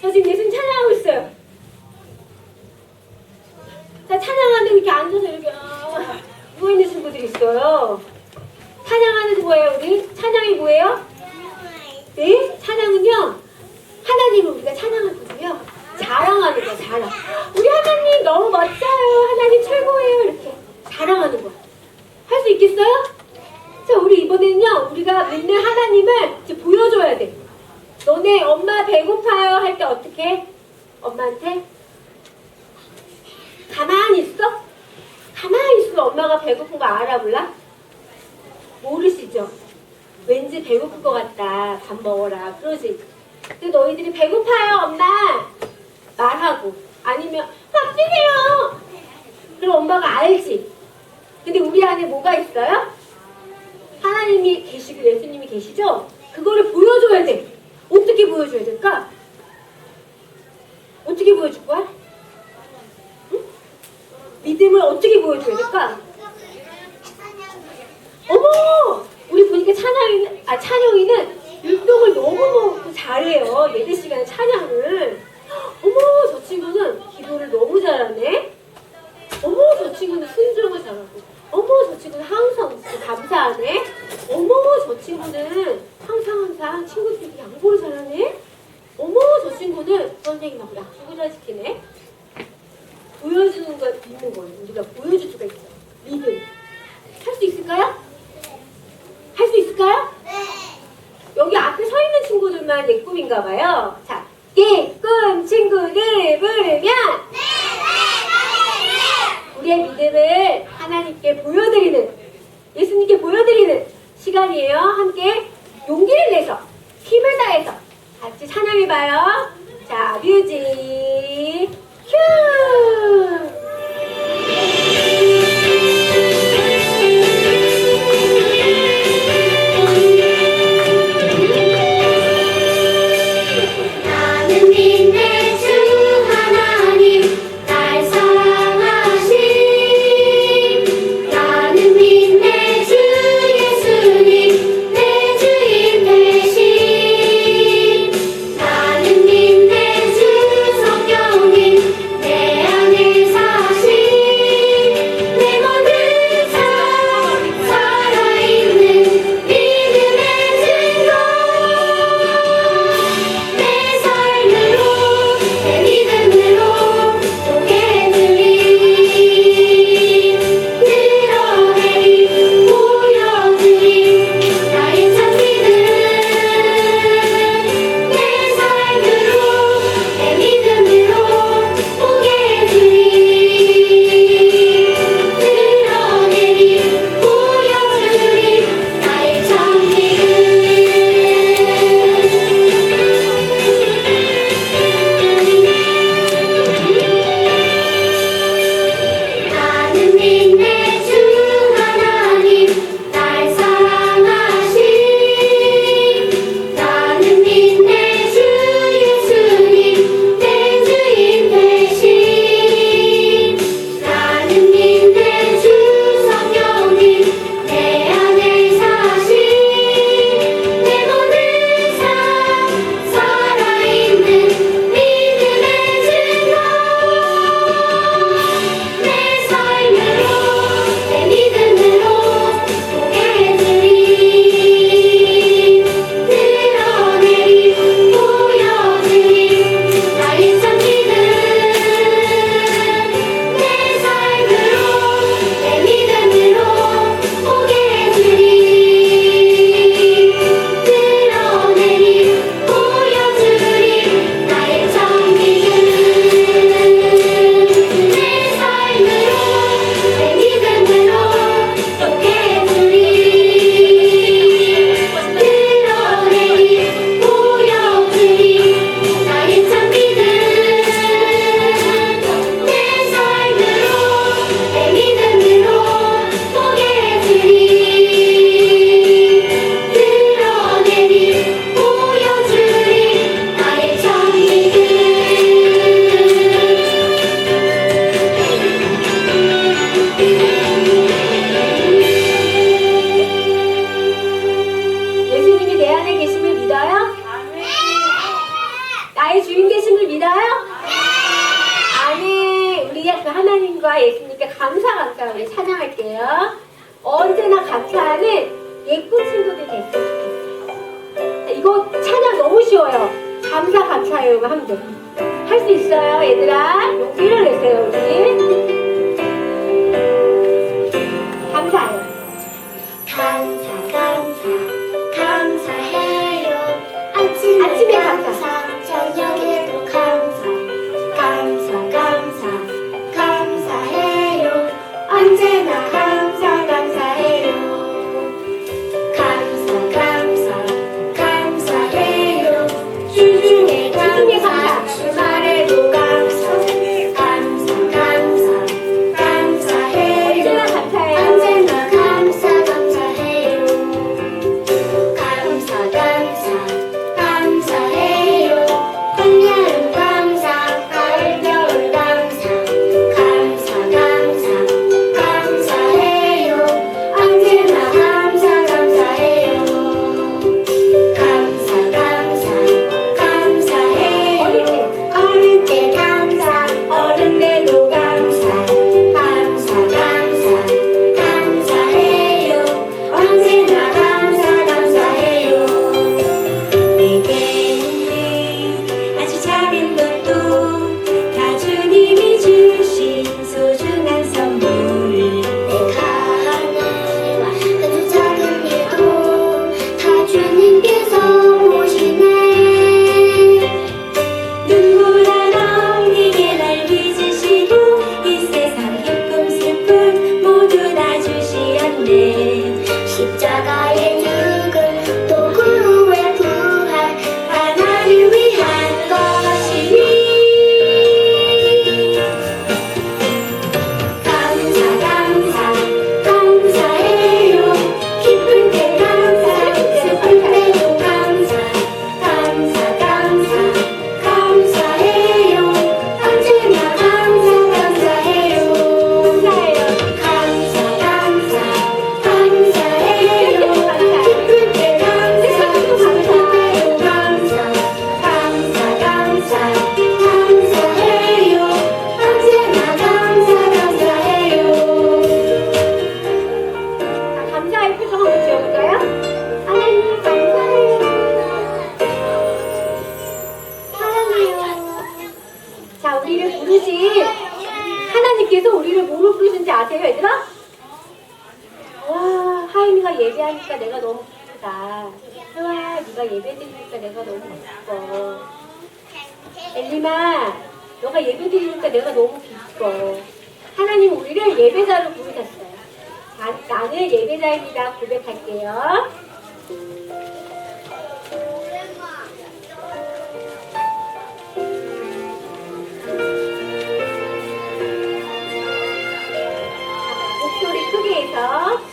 저 지금 예수님 찬양하고 있어요. 자, 찬양하는데 이렇게 앉아서 이렇게 아, 누워있는 친구들이 있어요. 찬양하는 뭐예요, 우리? 찬양이 뭐예요? 네? 찬양은요, 하나님을 우리가 찬양하거든요. 자랑하는 거, 자랑. 우리 하나님 너무 멋져요. 하나님 최고예요. 이렇게 자랑하는 거. 할 수 있겠어요? 자, 우리 이번에는요, 우리가 믿는 하나님을 이제 보여줘야 돼. 너네 엄마 배고파요 할 때 어떻게? 해? 엄마한테? 가만히 있어? 가만히 있으면 엄마가 배고픈 거 알아, 몰라? 모르시죠? 왠지 배고플 것 같다. 밥 먹어라. 그러지. 근데 너희들이 배고파요, 엄마. 말하고. 아니면 밥 주세요. 그럼 엄마가 알지. 근데 우리 안에 뭐가 있어요? 하나님이 계시고 예수님이 계시죠? 그거를 보여줘야 돼. 어떻게 보여줘야 될까? 어떻게 보여줄 거야? 응? 믿음을 어떻게 보여줘야 될까? 어머! 우리 보니까 찬양이는, 아, 찬영이는 율동을 너무너무 잘해요. 예배 시간에 찬양을. 어머, 저 친구는 기도를 너무 잘하네. 어머, 저 친구는 순종을 잘하고. 어머, 저 친구는 항상 감사하네. 어머, 저 친구는 항상 항상 친구들이 양보를 잘하네. 어머, 저 친구는 선생님하고 약속을 잘 지키네. 보여주는 걸 믿는 거예요. 우리가 보여줄 수가 있어요. 믿음. 할수 있을까요? 할 수 있을까요? 여기 앞에 서 있는 친구들만 내 꿈인가 봐요. 자, 예꿈 친구들 부르면 우리의 믿음을 하나님께 보여드리는 예수님께 보여드리는 시간이에요. 함께 용기를 내서 힘을 다해서 같이 찬양해봐요. 자, 뮤직 큐! 쉬워요. 감사 감사해요. 하면 돼요. 할 수 있어요, 얘들아. 용기를 내세요, 우리. 드리니까 내가 너무 기쁘다. 혜와 네가 예배 드리니까 내가 너무 기뻐. 엘리마 너가 예배 드리니까 내가 너무 기뻐. 하나님 우리를 예배자로 부르셨어요. 나, 나는 예배자입니다. 고백할게요. 목소리 크게 해서